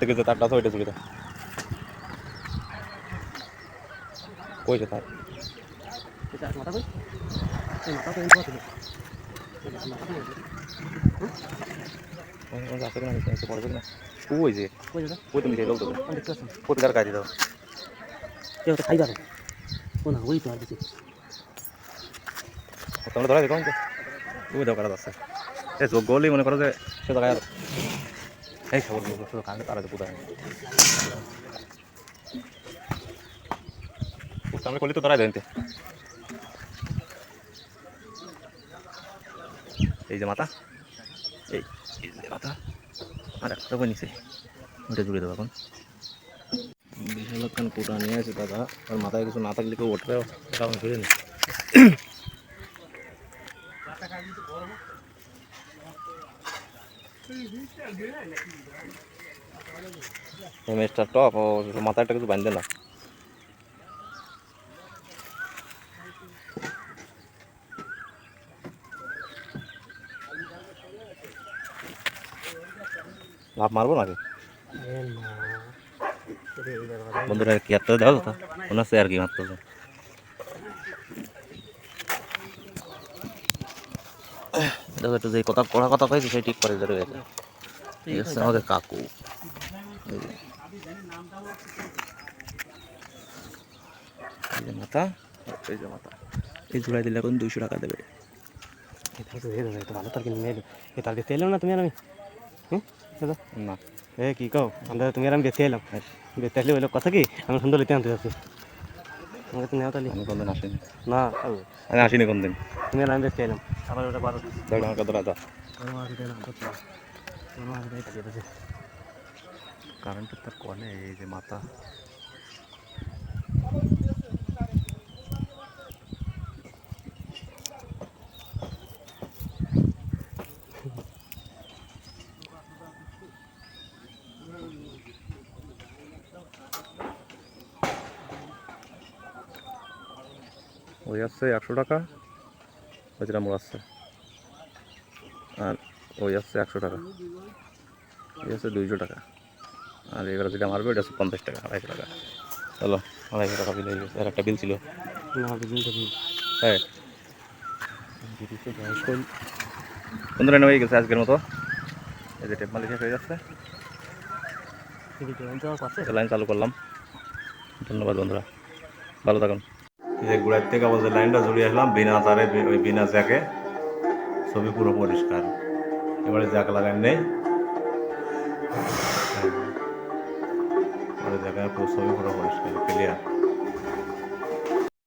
থেকে যে তারটা আছে, ওইটা চুরি কই তার? তো। তো তো তো তোমরা ধরা দেখো ওই দাও আছে এই যোগ গলি মনে করো যে সে জায়গায় এই বলব শুধু কানে তারা যে পুদায় সামনে করলি তো ধরাই দেন এই যে মাথা এই এই যে মাথা। আর একটা করে নিচে ওটা জুড়ে দেবো এখন। বিশাল খান পুটা নিয়ে আছে দাদা আর মাথায় কিছু না থাকলে কেউ উঠবে এটা আমি ফিরে নি। মেজটা টপ ও মাথাটা কিছু বাঁধবে না লাভ মারবো নাকি বন্ধুরা কি একটা দাও তো মনে হচ্ছে আর কি মারতেছে দেখো একটু যে কথা পড়া কথা কয়েছে সেই ঠিক করে ধরে গেছে ঠিক আছে আমাদের কাকু। এই যে। মাথা এই যে মাথা। এই জোড়াই দিলে এখন দুইশো টাকা দেবে। ভালো তার কিনে নিয়ে এ তার দেখতে এলাম না তুমি আর আমি। হুম? না। এ কি কও? আমরা তুমি আর আমি দেখতে এলাম দেখতে আসলে ওই কথা কি? আমি সুন্দর লিতে আনতে যাচ্ছি। আমাকে তো নেওয়া তাহলে আমি কোনদিন আসিনি। না আমি আসিনি কোনদিন। তুমি আর আমি দেখতে এলাম। আবার ওটা বারো। দেখ আমার কত রাজা কারেন্টের তার কনে এই যে মাথা। ওই আসছে একশো টাকা ওই যেটা মোড় আসছে আর ওই আসছে একশো টাকা। ওই আছে দুইশো টাকা। আর এগুলো যেটা মারবে এটা আছে পঞ্চাশ টাকা আড়াইশো টাকা। চলো আড়াইশো টাকা বিল হয়ে গেছে। আর একটা বিল ছিল। হ্যাঁ। বন্ধুরা নেমে গেছে আজকের মতো। এই যে টেপ মালিক হয়ে যাচ্ছে। লাইন চালু করলাম। ধন্যবাদ বন্ধুরা। ভালো থাকুন। যে গোড়ার থেকে আবার যে লাইনটা জড়িয়ে আসলাম, বিনা তারে ওই বিনা জ্যাকে। ছবি পুরো পরিষ্কার। এবারে জ্যাক লাগান নেই। হ্যাঁ। এবারে জ্যাকে ছবি পুরো পরিষ্কার ক্লিয়ার